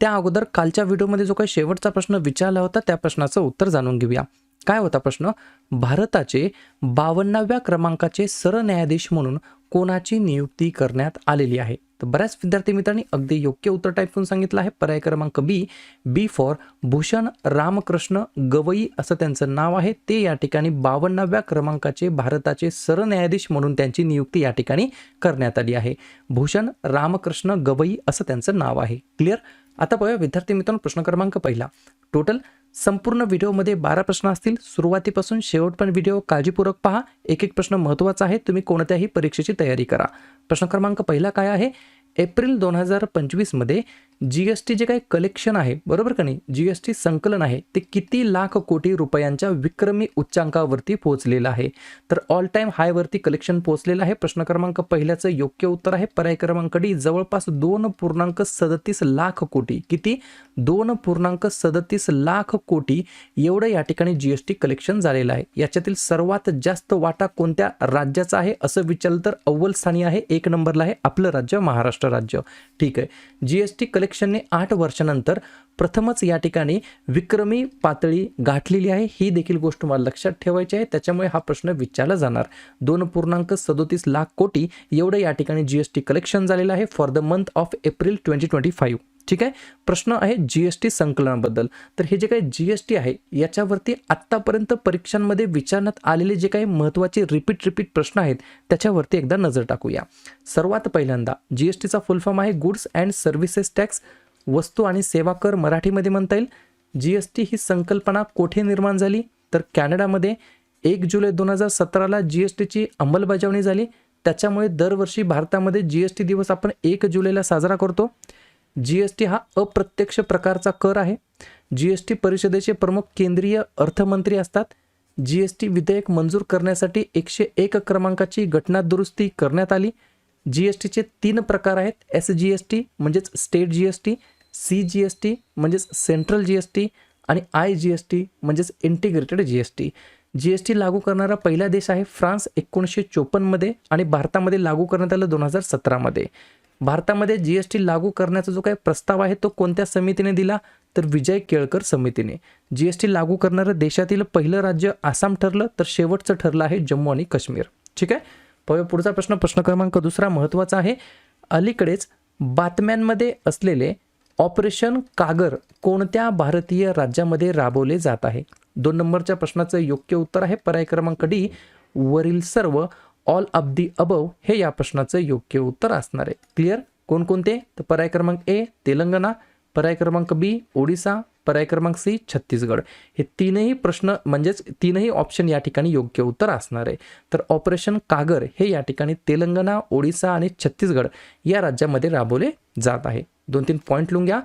त्या अगोदर कालच्या व्हिडिओमध्ये जो काही शेवटचा प्रश्न विचारला होता त्या प्रश्नाचं उत्तर जाणून घेऊया. काय होता प्रश्न? भारताचे बावन्नाव्या क्रमांकाचे सरन्यायाधीश म्हणून कोणाची नियुक्ती करण्यात आलेली आहे? तर बऱ्याच विद्यार्थी मित्रांनी अगदी योग्य उत्तर टाईप करून सांगितलं आहे. पर्याय क्रमांक B B for Bhushan Ramkrishna Gavai असं त्यांचं नाव आहे. ते या ठिकाणी बावन्नाव्या क्रमांकाचे भारताचे सरन्यायाधीश म्हणून त्यांची नियुक्ती या ठिकाणी करण्यात आली आहे. भूषण रामकृष्ण गवई असं त्यांचं नाव आहे. क्लिअर आता पाहूया विद्यार्थी मित्रांनो प्रश्न क्रमांक पहिला. टोटल संपूर्ण व्हिडिओमध्ये बारा प्रश्न असतील. सुरुवातीपासून शेवट पण व्हिडिओ काळजीपूर्वक पहा. एक एक प्रश्न महत्त्वाचा आहे. तुम्ही कोणत्याही परीक्षेची तयारी करा. प्रश्न क्रमांक पहिला काय आहे? एप्रिल दोन हजार पंचवीसमध्ये जी एस टी जे काही कलेक्शन आहे बरोबर का नाही? जी एस टी संकलन आहे ते किती लाख कोटी रुपयांच्या विक्रमी उच्चांकावरती पोहोचलेलं आहे. तर ऑल टाईम हायवरती कलेक्शन पोहोचलेलं आहे. प्रश्न क्रमांक पहिल्याचं योग्य उत्तर आहे. पर्याय क्रमांक डी जवळपास दोन पूर्णांक सदतीस लाख कोटी. किती? दोन पूर्णांक सदतीस लाख कोटी एवढं या ठिकाणी जी एस टी कलेक्शन झालेलं आहे. याच्यातील सर्वात जास्त वाटा कोणत्या राज्याचा आहे? असं विचारलं तर अव्वल स्थानी आहे. एक नंबरला आहे आपलं राज्य महाराष्ट्र. राज्य ठीक आहे. जी एस टी कलेक्शनने आठ वर्षानंतर प्रथमच या ठिकाणी विक्रमी पातळी गाठलेली आहे. ही देखील गोष्ट मला लक्षात ठेवायची आहे. त्याच्यामुळे हा प्रश्न विचारला जाणार. दोन पूर्णांक सदोतीस लाख कोटी एवढं या ठिकाणी जी एस टी कलेक्शन झालेलं आहे. For the month of April twenty twenty five ठीक आहे? प्रश्न आहे जी एस टी संकलनाबद्दल. तर हे जे काही जी एस टी आहे याच्यावरती आत्तापर्यंत परीक्षांमध्ये विचारण्यात आलेले जे काही महत्त्वाचे रिपीट रिपीट प्रश्न आहेत त्याच्यावरती एकदा नजर टाकूया. सर्वात पहिल्यांदा जी एस टीचा फुल फॉर्म आहे गुड्स अँड सर्व्हिसेस टॅक्स वस्तू आणि सेवा कर मराठीमध्ये म्हणता येईल. जी एस टी ही संकल्पना कोठे निर्माण झाली? तर कॅनडामध्ये एक जुलै दोन हजार सतराला जी एस टीची अंमलबजावणी झाली. त्याच्यामुळे दरवर्षी भारतामध्ये जी एस टी दिवस आपण एक जुलैला साजरा करतो. जी एस टी हा अप्रत्यक्ष प्रकारचा कर आहे जी एस टी परिषदेचे प्रमुख केंद्रीय अर्थमंत्री असतात जी एस टी विधेयक मंजूर करण्यासाठी एकशे एक क्रमांकाची घटना दुरुस्ती करण्यात आली जी एस टीचे तीन प्रकार आहेत एस जी एस टी म्हणजेच state G S T C G S T म्हणजेच सेंट्रल जी एस टी आणि आय जी एस टी म्हणजेच integrated G S T G S T लागू करणारा पहिला देश आहे फ्रान्स एकोणीसशे चोपन्नमध्ये आणि भारतामध्ये लागू करण्यात आलं दोन हजार सतरामध्ये भारतामध्ये जी एस टी लागू करण्याचा जो काही प्रस्ताव आहे तो कोणत्या समितीने दिला? तर विजय केळकर समितीने. जी एस टी लागू करणारं देशातील पहिलं राज्य आसाम ठरलं तर शेवटचं ठरलं आहे जम्मू आणि काश्मीर. ठीक आहे? पाहूया पुढचा प्रश्न. प्रश्न क्रमांक दुसरा महत्त्वाचा आहे. अलीकडेच बातम्यांमध्ये असलेले ऑपरेशन कागर कोणत्या भारतीय राज्यामध्ये राबवले जात आहे? दोन नंबरच्या प्रश्नाचं योग्य उत्तर आहे. पर्याय क्रमांक डी वरील सर्व ऑल ऑफ दी अबव हे या प्रश्नाचं योग्य उत्तर असणार आहे. क्लिअर कोणकोणते? तर पर्याय क्रमांक ए तेलंगणा. पर्याय क्रमांक बी ओडिसा. पर्याय क्रमांक सी छत्तीसगड. हे तीनही प्रश्न म्हणजेच तीनही ऑप्शन या ठिकाणी योग्य उत्तर असणार आहे. तर ऑपरेशन कागर हे या ठिकाणी तेलंगणा ओडिसा आणि छत्तीसगड या राज्यामध्ये राबवले जात आहे. दोन तीन पॉईंट लिहून घ्या.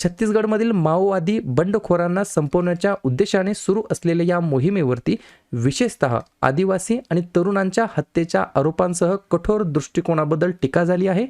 छत्तीसगडमधील माओवादी बंडखोरांना संपवण्याच्या उद्देशाने सुरू असलेल्या या मोहिमेवरती विशेषतः आदिवासी आणि तरुणांच्या हत्येच्या आरोपांसह कठोर दृष्टिकोनाबद्दल टीका झाली आहे.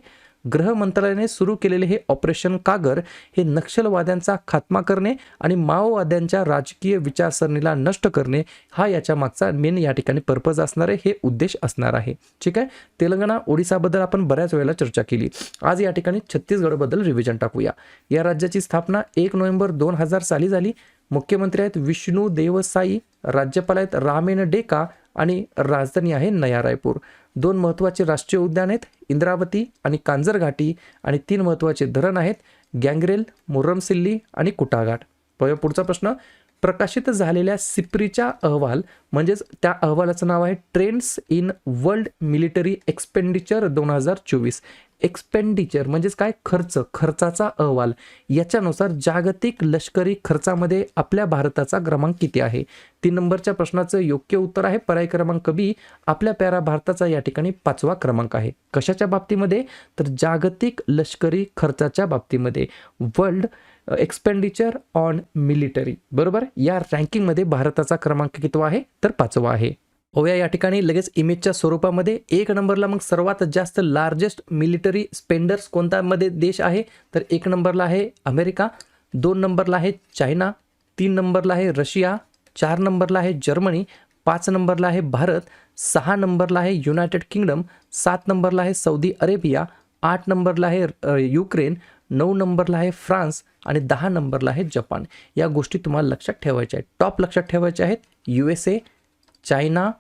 गृह मंत्रालयाने सुरू केलेले हे ऑपरेशन कागर हे नक्षलवाद्यांचा खात्मा करणे आणि माओवाद्यांच्या राजकीय विचारसरणीला नष्ट करणे हा याच्या मागचा मेन या ठिकाणी पर्पज असणार आहे हे उद्देश असणार आहे. ठीक आहे? तेलंगणा ओडिसाबद्दल आपण बऱ्याच वेळेला चर्चा केली. आज या ठिकाणी छत्तीसगडबद्दल रिव्हिजन टाकूया. या राज्याची स्थापना एक नोव्हेंबर दोन हजार साली झाली. मुख्यमंत्री आहेत विष्णू देवसाई राज्यपाल आहेत रामेन डेका आणि राजधानी आहे नया रायपूर. दोन महत्त्वाचे राष्ट्रीय उद्यान आहेत इंद्रावती आणि कांजर घाटी आणि तीन महत्त्वाचे धरण आहेत गँगरेल मुर्रमसिल्ली आणि कुटाघाट. पुढचा प्रश्न प्रकाशित झालेल्या सिप्रीच्या अहवाल म्हणजेच त्या अहवालाचं नाव आहे trends in world military expenditure दोन हजार चोवीस. एक्सपेंडिचर म्हणजेच काय? खर्च खर्चाचा अहवाल. याच्यानुसार जागतिक लष्करी खर्चामध्ये आपल्या भारताचा क्रमांक किती आहे? तीन नंबरच्या प्रश्नाचं योग्य उत्तर आहे. पर्याय क्रमांक बी आपल्या प्यारा भारताचा या ठिकाणी पाचवा क्रमांक आहे. कशाच्या बाबतीमध्ये? तर जागतिक लष्करी खर्चाच्या बाबतीमध्ये. वर्ल्ड एक्सपेंडिचर ऑन मिलिटरी बरोबर? या रँकिंगमध्ये भारताचा क्रमांक कितवा आहे? तर पाचवा आहे. ओव्या या ठिकाणी लगेच इमेजच्या स्वरूपामध्ये. एक नंबरला मग सर्वात जास्त लार्जेस्ट मिलिटरी स्पेंडर्स कोणतामध्ये देश आहे? तर एक नंबरला आहे अमेरिका दोन नंबरला आहे चायना तीन नंबरला आहे रशिया चार नंबरला आहे जर्मनी पाच नंबरला आहे भारत सहा नंबरला आहे युनायटेड किंगडम सात नंबरला आहे सौदी अरेबिया आठ नंबरला आहे युक्रेन नऊ नंबरला आहे फ्रान्स आणि दहा नंबरला आहे जपान. या गोष्टी तुम्हाला लक्षात ठेवायच्या आहेत. टॉप लक्षात ठेवायच्या आहेत U S A China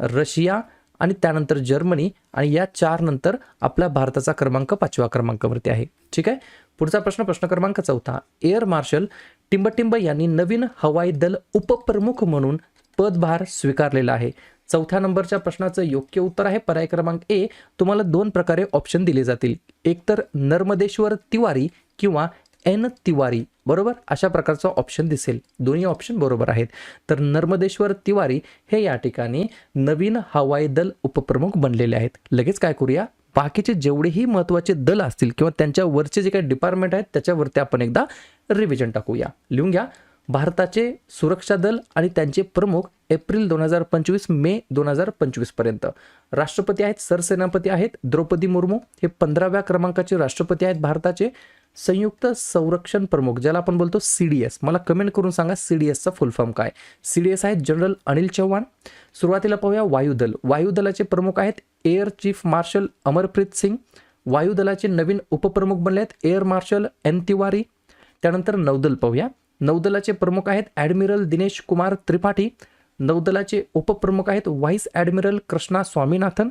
Russia आणि त्यानंतर जर्मनी आणि या चार नंतर आपला भारताचा क्रमांक पाचव्या क्रमांकावरती आहे. ठीक आहे? पुढचा प्रश्न प्रश्न क्रमांक चौथा. एअर मार्शल टिंबटिंब यांनी नवीन हवाई दल उपप्रमुख म्हणून पदभार स्वीकारलेला आहे. चौथ्या नंबरच्या प्रश्नाचं योग्य उत्तर आहे. पर्याय क्रमांक ए तुम्हाला दोन प्रकारे ऑप्शन दिले जातील. एकतर नर्मदेश्वर तिवारी किंवा एन तिवारी बरोबर? अशा प्रकारचा ऑप्शन दिसेल. दोन्ही ऑप्शन बरोबर आहेत. तर नर्मदेश्वर तिवारी हे या ठिकाणी नवीन हवाई दल उपप्रमुख बनलेले आहेत. लगेच काय करूया? बाकीचे जेवढेही महत्त्वाचे दल असतील किंवा त्यांच्यावरचे जे काही डिपार्टमेंट आहेत त्याच्यावरती आपण एकदा रिव्हिजन टाकूया. लिहून घ्या. भारताचे सुरक्षा दल आणि त्यांचे प्रमुख एप्रिल दोन हजार पंचवीस मे दोन हजार पंचवीसपर्यंत. राष्ट्रपती आहेत सरसेनापती आहेत द्रौपदी मुर्मू हे पंधराव्या क्रमांकाचे राष्ट्रपती आहेत भारताचे. संयुक्त संरक्षण प्रमुख ज्याला आपण बोलतो सी डी एस. मला कमेंट करून सांगा सी डी एसचा फुल फॉर्म काय सी डी एस आहेत जनरल अनिल चव्हाण. सुरुवातीला पाहूया वायुदल. वायुदलाचे प्रमुख आहेत air chief marshal Amarpreet Singh. वायुदलाचे नवीन उपप्रमुख बनले आहेत एअर मार्शल एन तिवारी. त्यानंतर नौदल पाहूया. नौदलाचे प्रमुख आहेत ॲडमिरल दिनेश कुमार त्रिपाठी नौदलाचे उपप्रमुख आहेत व्हाईस ॲडमिरल कृष्णा स्वामीनाथन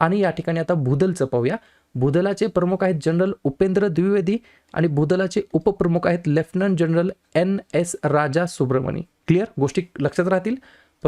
आणि या ठिकाणी आता भूदलचं पाहूया. भूदलाचे प्रमुख आहेत जनरल उपेंद्र द्विवेदी आणि भूदलाचे उपप्रमुख आहेत lieutenant general N S Raja Subramani. Clear? गोष्टी लक्षात राहतील.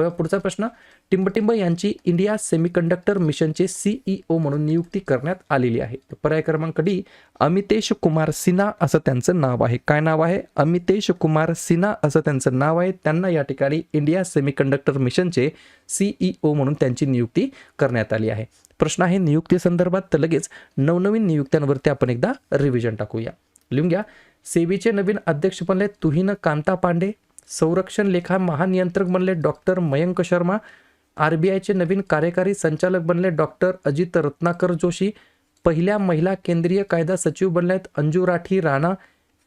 पुढचा प्रश्न टिंबटिंब यांची इंडिया सेमीकंडक्टर मिशनचे सीईओ म्हणून नियुक्ती करण्यात आलेली आहे. पर्याय क्रमांक डी अमितेश कुमार सिन्हा असं त्यांचं नाव आहे. काय नाव आहे? अमितेश कुमार सिन्हा असं त्यांचं नाव आहे. त्यांना या ठिकाणी इंडिया सेमीकंडक्टर मिशनचे सीईओ म्हणून त्यांची नियुक्ती करण्यात आली आहे. प्रश्न आहे नियुक्ती संदर्भात तर लगेच नवनवीन नियुक्त्यांवरती आपण एकदा रिव्हिजन टाकूया. लिहून घ्या. सेबीचे नवीन अध्यक्ष बनले तुहिन कांता पांडे. संरक्षण लेखा महानियंत्रक बनले doctor Mayank Sharma. R B आयचे नवीन कार्यकारी संचालक बनले डॉक्टर अजित रत्नाकर जोशी. पहिल्या महिला केंद्रीय कायदा सचिव बनल्यात Anju Rathi Rana.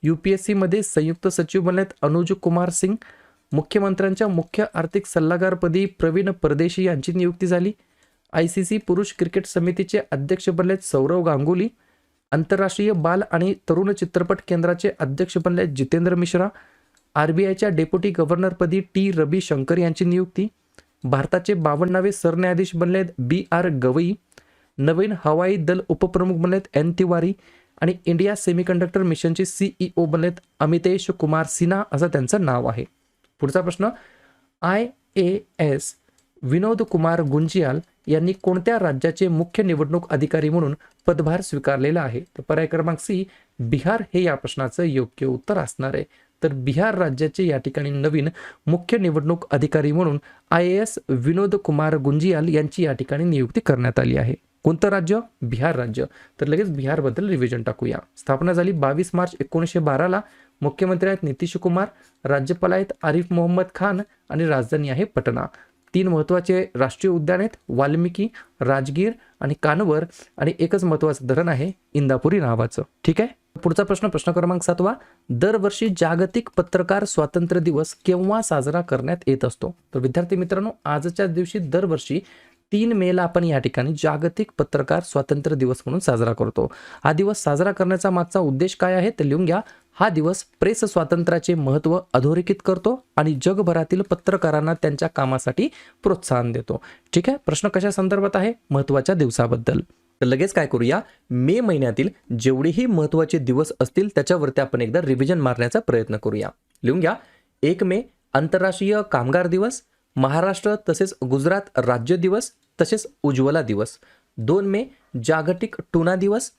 U P S सीमध्ये संयुक्त सचिव बनल्यात अनुज कुमार सिंग. मुख्यमंत्र्यांच्या मुख्य आर्थिक सल्लागारपदी प्रवीण परदेशी यांची नियुक्ती झाली. आय सी सी पुरुष क्रिकेट समितीचे अध्यक्ष बनलेत सौरव गांगुली. आंतरराष्ट्रीय बाल आणि तरुण चित्रपट केंद्राचे अध्यक्ष बनले जितेंद्र मिश्रा. आरबीआयच्या डेप्युटी गव्हर्नरपदी टी. रबी शंकर यांची नियुक्ती. भारताचे बावन्नावे सरन्यायाधीश बनलेत बी. आर. गवई. नवीन हवाई दल उपप्रमुख बनलेत एन. तिवारी. आणि इंडिया सेमीकंडक्टर मिशनचे सीईओ बनलेत अमितेश कुमार सिन्हा असं त्यांचं नाव आहे. पुढचा प्रश्न. I A S Vinod Kumar Gunjiyal यांनी कोणत्या राज्याचे मुख्य निवडणूक अधिकारी म्हणून पदभार स्वीकारलेला आहे? तर पर्याय क्रमांक सी बिहार हे या प्रश्नाचं योग्य उत्तर असणार आहे. तर बिहार राज्याचे या ठिकाणी नवीन मुख्य निवडणूक अधिकारी म्हणून I A S Vinod Kumar Gunjiyal यांची या ठिकाणी नियुक्ती करण्यात आली आहे. कोणतं राज्य? बिहार राज्य. तर लगेच बिहारबद्दल रिव्हिजन टाकूया. स्थापना झाली बावीस मार्च एकोणीसशे बाराला. मुख्यमंत्री आहेत नितीश कुमार राज्यपाल आहेत आरिफ मोहम्मद खान आणि राजधानी आहे पटना. तीन महत्त्वाचे राष्ट्रीय उद्यान आहेत वाल्मिकी राजगीर आणि कानवर आणि एकच महत्त्वाचं धरण आहे इंदापुरी नावाचं. ठीक आहे? पुढचा प्रश्न प्रश्न क्रमांक सातवा दरवर्षी जागतिक पत्रकार स्वातंत्र्य दिवस केव्हा साजरा करण्यात येत असतो? तर विद्यार्थी मित्रांनो आजच्या दिवशी दरवर्षी तीन मेला आपण या ठिकाणी जागतिक पत्रकार स्वातंत्र्य दिवस म्हणून साजरा करतो. हा दिवस साजरा करण्याचा मागचा उद्देश काय आहे? ते लिहून घ्या. हा दिवस प्रेस स्वातंत्र्याचे महत्त्व अधोरेखित करतो आणि जगभरातील पत्रकारांना त्यांच्या कामासाठी प्रोत्साहन देतो. ठीक आहे? प्रश्न कशा संदर्भात आहे? महत्त्वाच्या दिवसाबद्दल. तर लगेच काय करूया? मे महिन्यातील जेवढेही महत्त्वाचे दिवस असतील त्याच्यावरती आपण एकदा रिव्हिजन मारण्याचा प्रयत्न करूया. लिहून घ्या. एक मे आंतरराष्ट्रीय कामगार दिवस. महाराष्ट्र तसेच गुजरात राज्य दिवस तसेच उज्ज्वला दिवस. दोन मे जागतिक टुना दिवस.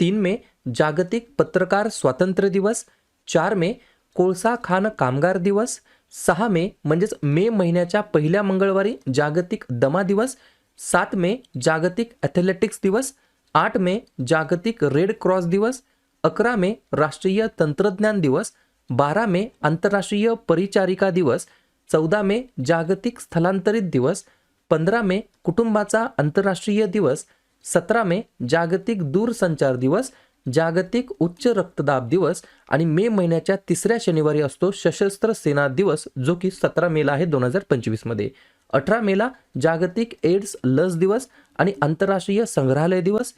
तीन मे जागतिक पत्रकार स्वातंत्र्य दिवस. चार मे कोळसा खान कामगार दिवस. सहा मे म्हणजेच मे महिन्याच्या पहिल्या मंगळवारी जागतिक दमा दिवस. सात मे जागतिक ॲथलेटिक्स दिवस. आठ मे जागतिक रेड क्रॉस दिवस. अकरा मे राष्ट्रीय तंत्रज्ञान दिवस. बारा मे आंतरराष्ट्रीय परिचारिका दिवस. चौदा मे जागतिक स्थलांतरित दिवस. पंधरा मे कुटुंबाचा आंतरराष्ट्रीय दिवस. सतरा मे जागतिक दूरसंचार दिवस. जागतिक उच्च रक्तदाब दिवस. आणि मे महिन्याच्या तिसऱ्या शनिवारी असतो सशस्त्र सेना दिवस जो की सतरा मेला आहे दोन हजार पंचवीसमध्ये. अठरा मेला जागतिक एड्स लस दिवस आणि आंतरराष्ट्रीय संग्रहालय दिवस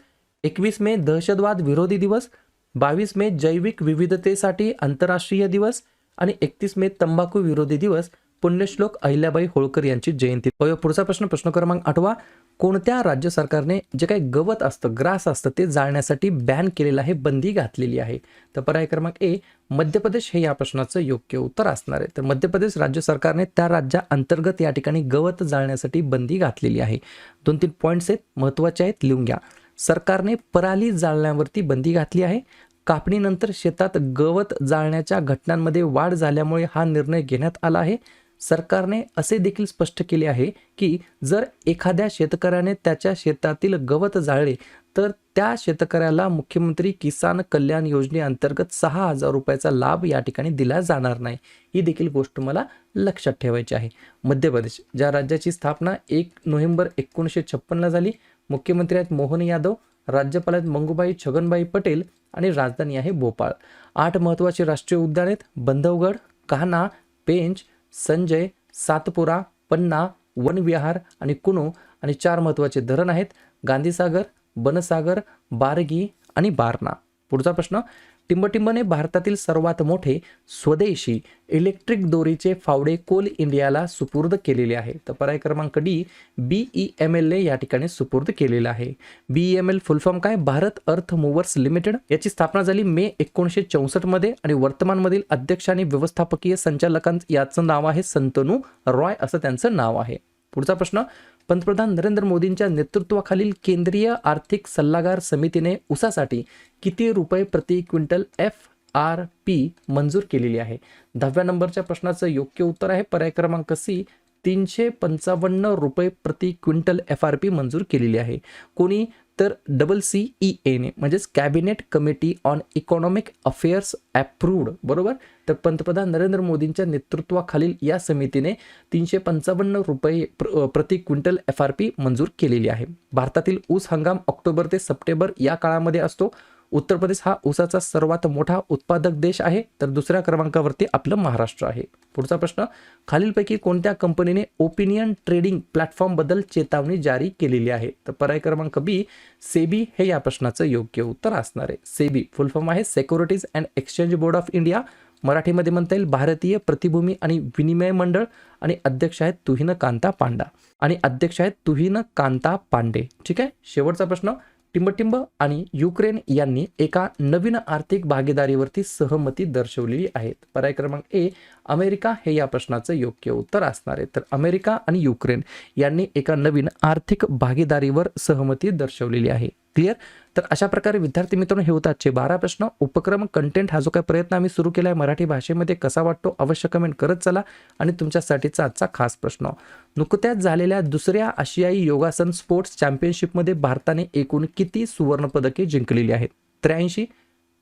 एकवीस मे दहशतवाद विरोधी दिवस बावीस मे जैविक विविधतेसाठी आंतरराष्ट्रीय दिवस आणि एकतीस मे तंबाखू विरोधी दिवस पुण्यश्लोक अहिल्याबाई होळकर यांची जयंती. हो, पुढचा प्रश्न प्रश्न क्रमांक आठवा. कोणत्या राज्य सरकारने जे काही गवत असतं ग्रास असतं ते जाळण्यासाठी बॅन केलेलं आहे बंदी घातलेली आहे? तर पर्याय क्रमांक ए मध्य प्रदेश हे या प्रश्नाचं योग्य उत्तर असणार आहे. तर मध्य प्रदेश राज्य सरकारने त्या राज्या अंतर्गत या ठिकाणी गवत जाळण्यासाठी बंदी घातलेली आहे. दोन तीन पॉईंट्स आहेत महत्त्वाचे आहेत लिहून घ्या. सरकारने पराली जाळण्यावरती बंदी घातली आहे. कापणीनंतर शेतात गवत जाळण्याच्या घटनांमध्ये वाढ झाल्यामुळे हा निर्णय घेण्यात आला आहे. सरकारने असे देखील स्पष्ट केले आहे की जर एखाद्या शेतकऱ्याने त्याच्या शेतातील गवत जाळले तर त्या शेतकऱ्याला मुख्यमंत्री किसान कल्याण योजनेअंतर्गत सहा हजार रुपयाचा लाभ या ठिकाणी दिला जाणार नाही. ही देखील गोष्ट मला लक्षात ठेवायची आहे. मध्य प्रदेश ज्या राज्याची स्थापना एक नोव्हेंबर एकोणीसशे छप्पनला झाली मुख्यमंत्री आहेत मोहन यादव राज्यपाल आहेत मंगूबाई छगनबाई पटेल आणि राजधानी आहे भोपाळ. आठ महत्त्वाचे राष्ट्रीय उद्यान आहेत बंधवगड कान्हा पेंच संजय सातपुरा पन्ना वनविहार आणि कुणू आणि चार महत्त्वाचे धरण आहेत. गांधीसागर बनसागर बारगी आणि बारणा. पुढचा प्रश्न टिंबटिंबने भारतातील सर्वात मोठे स्वदेशी इलेक्ट्रिक दोरीचे फावडे कोल इंडियाला सुपूर्द केलेले आहे. तर पर्याय क्रमांक D B E M L या ठिकाणी सुपूर्द केलेलं आहे. B E M L full form काय? भारत अर्थ मूवर्स लिमिटेड याची स्थापना झाली मे एकोणीसशे चौसष्टमध्ये आणि वर्तमानमधील अध्यक्ष आणि व्यवस्थापकीय संचालकांचं याचं नाव आहे संतनू रॉय असं त्यांचं नाव आहे. पुढचा प्रश्न पंतप्रधान नरेंद्र मोदींच्या नेतृत्वाखालील केंद्रीय आर्थिक सल्लागार समितीने ऊसासाठी किती रुपये प्रति क्विंटल एफ आर पी मंजूर केलेली आहे? दहाव्या नंबरच्या प्रश्नाचं योग्य उत्तर आहे. पर्याय क्रमांक सी तीनशे पंचावन्न रुपये प्रति क्विंटल एफ आर पी मंजूर केलेली आहे. कोणी तर डबल सी ई एने म्हणजेच cabinet committee on economic affairs approved बरोबर? तर पंतप्रधान नरेंद्र मोदींच्या नेतृत्वाखालील या समितीने तीनशे पंचावन्न रुपये प्र प्रति क्विंटल एफ आर पी मंजूर केलेली आहे. भारतातील ऊस हंगाम ऑक्टोबर ते सप्टेंबर या काळामध्ये असतो. उत्तर प्रदेश हा ऊसाचा सर्वात मोठा उत्पादक देश आहे. तर दुसऱ्या क्रमांकावरती आपलं महाराष्ट्र आहे. पुढचा प्रश्न खालीलपैकी कोणत्या कंपनीने ओपिनियन ट्रेडिंग प्लॅटफॉर्मबद्दल चेतावणी जारी केलेली आहे? तर पर्याय क्रमांक बी सेबी हे या प्रश्नाचं योग्य उत्तर असणार आहे. सेबी फुल फॉर्म आहे securities and exchange board of India. मराठीमध्ये म्हणता येईल भारतीय प्रतिभूमी आणि विनिमय मंडळ. आणि अध्यक्ष आहेत तुहिन कांता पांडा. आणि अध्यक्ष आहेत तुहिन कांता पांडे. ठीक आहे? शेवटचा प्रश्न टिंबटिंब आणि युक्रेन यांनी एका नवीन आर्थिक भागीदारीवरती सहमती दर्शवलेली आहे पर्याय क्रमांक ए अमेरिका हे या प्रश्नाचं योग्य उत्तर असणार आहे. तर अमेरिका आणि युक्रेन यांनी एका नवीन आर्थिक भागीदारीवर सहमती दर्शवलेली आहे. क्लिअर? तर अशा प्रकारे विद्यार्थी मित्रांनो हे होतात आजचे बारा प्रश्न. उपक्रम कंटेंट हा जो काही प्रयत्न आम्ही सुरू केला आहे मराठी भाषेमध्ये कसा वाटतो? अवश्य कमेंट करत चला आणि तुमच्यासाठीचा आजचा खास प्रश्न. नुकत्याच झालेल्या दुसऱ्या आशियाई योगासन स्पोर्ट्स चॅम्पियनशिपमध्ये भारताने एकूण किती सुवर्णपदके जिंकलेली आहेत? त्र्याऐंशी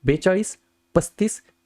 बेचाळीस पस्तीस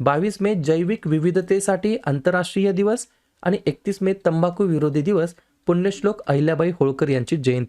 बावीस मे जैविक विविधतेसाठी आंतरराष्ट्रीय दिवस आणि एकतीस मे तंबाखू विरोधी दिवस पुण्यश्लोक अहिल्याबाई होळकर यांची जयंती.